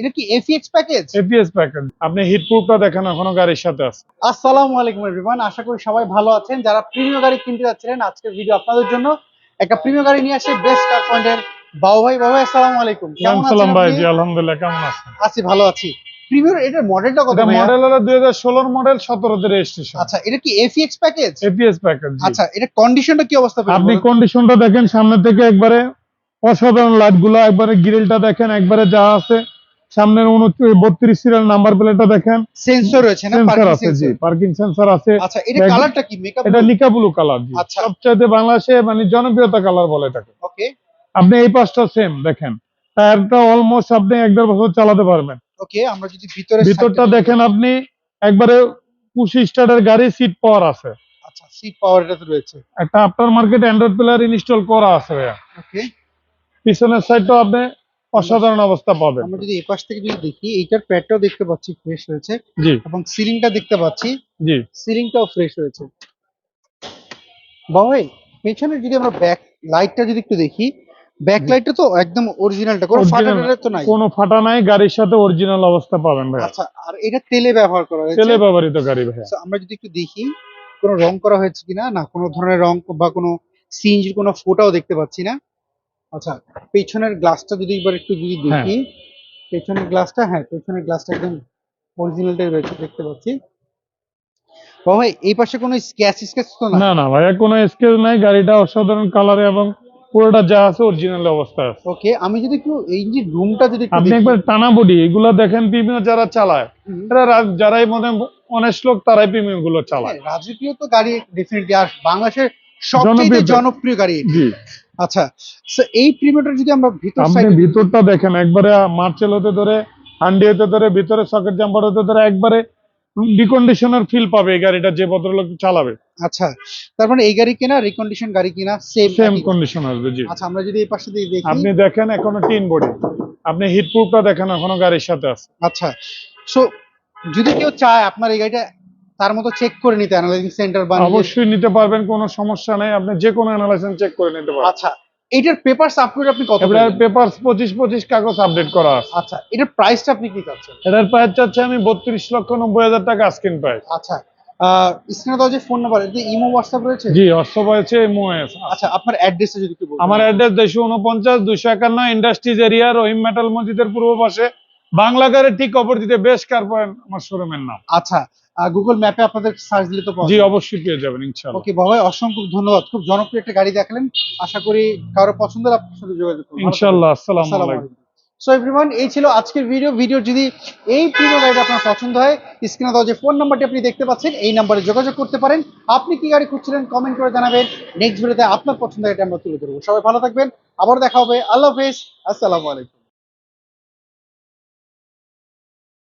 এটা কি এফিএক্স package APS package আপনি হিট প্রুফটা দেখেন এখনও গাড়ির সাথে আছে। আসসালামু আলাইকুম এভরিওয়ান আশা করি সবাই ভালো আছেন। যারা প্রিমিয়াম গাড়ি কিনতে যাচ্ছিলেন আজকের ভিডিও আপনাদের জন্য একটা প্রিমিয়াম গাড়ি নিয়ে আসে বেস্ট কার পয়েন্টের বাবু ভাই। বাবু ভাই আসসালামু আলাইকুম। কেমন আছেন ভাই জি আলহামদুলিল্লাহ কেমন আছেন? আছি ভালো আছি। প্রিমিয়াম এটার মডেলটা কত ভাইয়া? মডেল হলো দুই হাজার ষোলোর মডেল সতেরোতে রেজিস্ট্রেশন আচ্ছা এটা কি এফিএক্স প্যাকেজ এপিএস প্যাকেজ আচ্ছা এটা কন্ডিশনটা কি অবস্থা আপনি? কন্ডিশনটা দেখেন সামনে থেকে একবারে অসাধারণ লাইটগুলো একবারে গ্রিলটা দেখেন একবারে যা আছে। সামনের বত্রিশ সিরিয়াল নাম্বার প্লেটটা দেখেন। সেন্সর রয়েছে সেন্সর আছে জি পার্কিং সেন্সর আছে। আচ্ছা এটা কালারটা কি? মেকআপ এটা নিকা ব্লু কালার জি। আচ্ছা। সবচাইতে বাংলাদেশে মানে জনপ্রিয়তা কালার বলে এটাকে। ওকে আপনি এই পাশটা সেম দেখেন। টায়ারটা অলমোস্ট আপনি এক দেড় বছর চালাতে পারবেন। ওকে আমরা যদি ভিতরে ভিতরটা দেখেন আপনি একবারে পুশি স্টার্টের গাড়ি সিট পাওয়ার আছে। আচ্ছা সিট পাওয়ার এটা তো রয়েছে। একটা after market android player install করা আছে ভাইয়া। ওকে পিছনের সাইডটাও আপনি অসাধারণ অবস্থা পাবেন। আমরা যদি এপাশ থেকে যদি দেখি এইটার প্যাডটাও দেখতে পাচ্ছি ফ্রেশ হয়েছে জি। এবং সিলিংটা দেখতে পাচ্ছি জি। সিলিংটাও ফ্রেশ হয়েছে বাবাই পেছনে যদি আমরা ব্যাক লাইটটা যদি একটু দেখি ব্যাক লাইটটা তো একদম অরিজিনালটা কোনো। ফাটা তো নাই। কোনো ফাটা নাই গাড়ির সাথে অরিজিনাল অবস্থা পাবেন ভাইয়া। আচ্ছা আর এটা তেলে ব্যবহার করা হয়েছে। তেলে ব্যবহৃত গাড়ি আচ্ছা, আমরা যদি একটু দেখি কোনো রং করা হয়েছে কিনা? না কোনো ধরনের রং বা কোনো সিএনজির কোনো ফোটাও দেখতে পাচ্ছি না। আচ্ছা পেছনের গ্লাসটা যদি একবার একটু যদি হ্যাঁ। দেখি পেছনের গ্লাসটা হ্যাঁ পেছনের গ্লাসটা একদম অরিজিনালটাই রয়েছে দেখতে পাচ্ছি। বাবা এই পাশে কোনো স্ক্যাচ স্ক্যাচ তো না না না ভাইয়া কোনো স্কেচ নাই গাড়িটা অসাধারণ কালারে এবং পুরোটা যা আছে অরিজিনাল অবস্থা আছে। ওকে আমি যদি একটু এই যে রুমটা যদি আপনি একবার টানা বডি এগুলো দেখেন প্রিমিয়াম যারা চালায়। এরা যারাই মনে অনেক লোক তারাই প্রিমিয়ামগুলো চালায়। হ্যাঁ, রাজকীয় তো গাড়ি ডেফিনেটলি আর বাংলাদেশের সবচেয়ে জনপ্রিয়। জনপ্রিয় গাড়ি আচ্ছা এই প্রিমিয়ামটা যদি আমরা ভিতর আপনি ভিতরটা দেখেন একবারে মার্চেল হতে ধরে হান্ডি হতে ধরে ভিতরে সকেট জাম্পার হতে ধরে একবারে ডিকন্ডিশনার ফিল পাবে এই গাড়িটা যে ভদ্রলোক চালাবে। আচ্ছা তার মানে এই গাড়ি কেনা রিকন্ডিশন গাড়ি কিনা সেম সেম কন্ডিশন আসবে জি। আচ্ছা আমরা যদি এই পাশে দিয়ে দেখি আপনি দেখেন এখনও টিন বডি। আপনি হিট প্রুফটা দেখেন এখনও গাড়ির সাথে আছে। আচ্ছা সো যদি কেউ চায় আপনার এই গাড়িটা তার মতো চেক করে নিতে অ্যানালাইজিং সেন্টার বা অবশ্যই নিতে পারবেন কোনো সমস্যা নেই। আপনি যে কোনো অ্যানালাইসিস চেক করে নিতে পারবেন। আচ্ছা এইটার পেপারস আপলোড আপনি কত এবার পেলেন? পেপার পঁচিশ পঁচিশ কাগজ আপডেট করা আছে। আচ্ছা এটার প্রাইসটা আপনি কি চাচ্ছেন? এটার প্রাইস চাচ্ছে আমি বত্রিশ লক্ষ নব্বই হাজার টাকা আস্কিন প্রাইস আচ্ছা স্ক্রিনে দেওয়া যে ফোন নাম্বার এতে ইমো হোয়াটসঅ্যাপ রয়েছে? জি অশ্ব হয়েছে এমওএস আচ্ছা আপনার অ্যাড্রেসটা যদি একটু বলবেন আমার অ্যাড্রেস দুইশো উনপঞ্চাশ দুইশো একান্ন ইন্ডাস্ট্রিজ এরিয়া রহিম মেটাল মসজিদের পূর্ব পাশে। বাংলা গাড়ির ঠিক অপরদিকে বেশ কার পয়েন্ট আমার শোরুমের নাম। আচ্ছা গুগল ম্যাপে আপনাদের সার্চ দিলে তো জি অবশ্যই পেয়ে যাবেন ইনশাল্লাহ ওকে বাবা অসংখ্য ধন্যবাদ। খুব জনপ্রিয় একটা গাড়ি দেখালেন। আশা করি কারও পছন্দ হলে আপনার সাথে যোগাযোগ করুন। ইনশাল্লাহ আসসালামু আলাইকুম। সো এভরিওয়ান এই ছিল আজকের ভিডিও ভিডিও যদি এই প্রিয় গাড়িটা আপনার পছন্দ হয় স্ক্রিনে দেওয়া যে ফোন নাম্বারটি আপনি দেখতে পাচ্ছেন এই নাম্বারে যোগাযোগ করতে পারেন। আপনি কি গাড়ি খুঁজছিলেন কমেন্ট করে জানাবেন। নেক্সট ভিডিওতে আপনার পছন্দের গাড়িটা আমরা তুলে ধরবো। সবাই ভালো থাকবেন। আবার দেখা হবে। আল্লাহ হাফেজ। আসসালামু আলাইকুম।